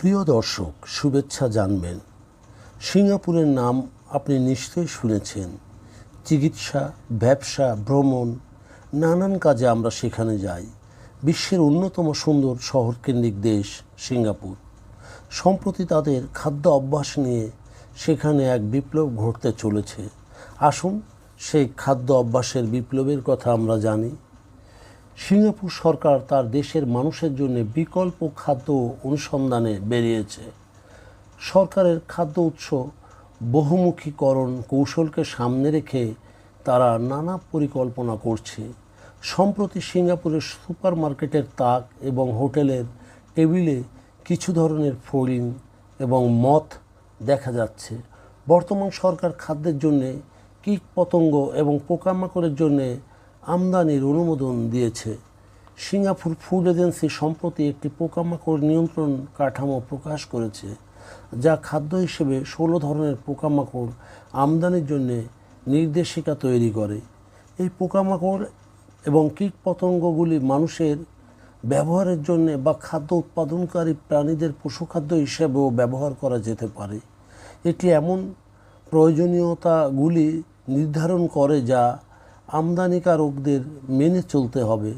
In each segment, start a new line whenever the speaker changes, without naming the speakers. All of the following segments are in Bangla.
প্রিয় দর্শক, শুভেচ্ছা জানবেন। সিঙ্গাপুরের নাম আপনি নিশ্চয়ই শুনেছেন। চিকিৎসা, ব্যবসা, ভ্রমণ, নানান কাজে আমরা সেখানে যাই। বিশ্বের অন্যতম সুন্দর শহরকেন্দ্রিক দেশ সিঙ্গাপুর। সম্প্রতি তাদের খাদ্য অভ্যাস নিয়ে সেখানে এক বিপ্লব ঘটতে চলেছে। আসুন সেই খাদ্য অভ্যাসের বিপ্লবের কথা আমরা জানি। সিঙ্গাপুর সরকার তার দেশের মানুষের জন্য বিকল্প খাদ্য অনুসন্ধানে বেরিয়েছে। সরকারের খাদ্য উৎস বহুমুখীকরণ কৌশলকে সামনে রেখে তারা নানা পরিকল্পনা করছে। সম্প্রতি সিঙ্গাপুরের সুপার মার্কেটের তাক এবং হোটেলের টেবিলে কিছু ধরনের ফড়িং এবং মথ দেখা যাচ্ছে। বর্তমান সরকার খাদ্যের জন্যে কীট পতঙ্গ এবং পোকামাকড়ের জন্যে আমদানির অনুমোদন দিয়েছে। সিঙ্গাপুর ফুড এজেন্সি সম্প্রতি একটি পোকামাকড় নিয়ন্ত্রণ কাঠামো প্রকাশ করেছে, যা খাদ্য হিসেবে ষোলো ধরনের পোকামাকড় আমদানির জন্য নির্দেশিকা তৈরি করে। এই পোকামাকড় এবং কীট পতঙ্গগুলি মানুষের ব্যবহারের জন্য বা খাদ্য উৎপাদনকারী প্রাণীদের পশুখাদ্য হিসেবেও ব্যবহার করা যেতে পারে। এটি এমন প্রয়োজনীয়তাগুলি নির্ধারণ করে যা আমদানিকারকদের মেনে চলতে হবে।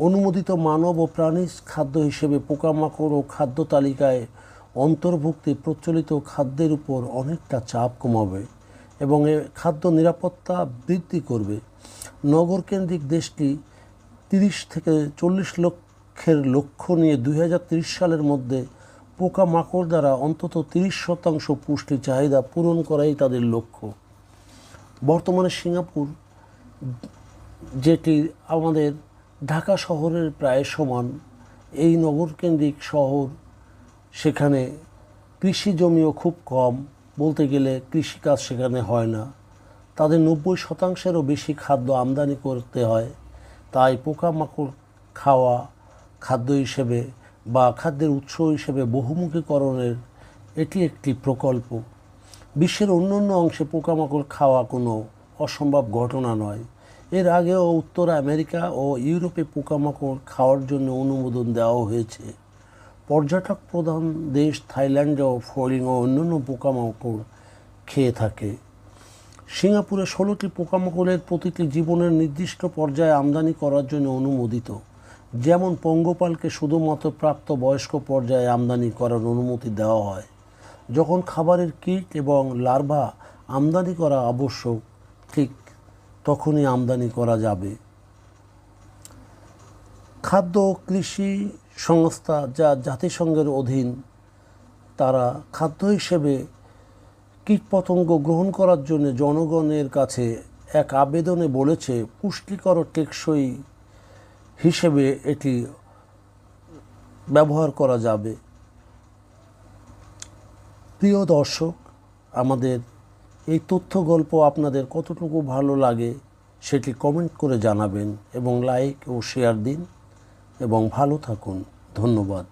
অনুমোদিত মানব ও প্রাণী খাদ্য হিসেবে পোকামাকড় ও খাদ্য তালিকায় অন্তর্ভুক্তি প্রচলিত খাদ্যের উপর অনেকটা চাপ কমাবে এবং এ খাদ্য নিরাপত্তা বৃদ্ধি করবে। নগরকেন্দ্রিক দেশটি তিরিশ থেকে চল্লিশ লক্ষের লক্ষ্য নিয়ে দুই সালের মধ্যে পোকামাকড় দ্বারা অন্তত তিরিশ শতাংশ পুষ্টি চাহিদা পূরণ করাই তাদের লক্ষ্য। বর্তমানে সিঙ্গাপুর যেটি আমাদের ঢাকা শহরের প্রায় সমান, এই নগরকেন্দ্রিক শহর, সেখানে কৃষি জমিও খুব কম, বলতে গেলে কৃষিকাজ সেখানে হয় না। তাদের নব্বই শতাংশেরও বেশি খাদ্য আমদানি করতে হয়। তাই পোকামাকড় খাওয়া, খাদ্য হিসেবে বা খাদ্যের উৎস হিসেবে বহুমুখীকরণের এটি একটি প্রকল্প। বিশ্বের অন্য অন্য অংশে পোকামাকড় খাওয়া কোনো অসম্ভব ঘটনা নয়। এর আগেও উত্তর আমেরিকা ও ইউরোপে পোকামাকড় খাওয়ার জন্য অনুমোদন দেওয়া হয়েছে। পর্যটক প্রধান দেশ থাইল্যান্ডেও ফড়িং ও অন্যান্য পোকামাকড় খেয়ে থাকে। সিঙ্গাপুরে ষোলোটি পোকামাকড়ের প্রতিটি জীবনের নির্দিষ্ট পর্যায়ে আমদানি করার জন্য অনুমোদিত। যেমন পঙ্গপালকে শুধুমাত্র প্রাপ্ত বয়স্ক পর্যায়ে আমদানি করার অনুমতি দেওয়া হয়। যখন খাবারের কিট এবং লার্ভা আমদানি করা আবশ্যক, ঠিক তখনই আমদানি করা যাবে। খাদ্য, কৃষি সংস্থা যা জাতিসংঘের অধীন, তারা খাদ্য হিসেবে কীটপতঙ্গ গ্রহণ করার জন্য জনগণের কাছে এক আবেদনে বলেছে, পুষ্টিকর টেকসই হিসেবে এটি ব্যবহার করা যাবে। প্রিয় দর্শক, আমাদের এই তথ্য গল্প আপনাদের কতটুকু ভালো লাগে সেটি কমেন্ট করে জানাবেন এবং লাইক ও শেয়ার দিন এবং ভালো থাকুন। ধন্যবাদ।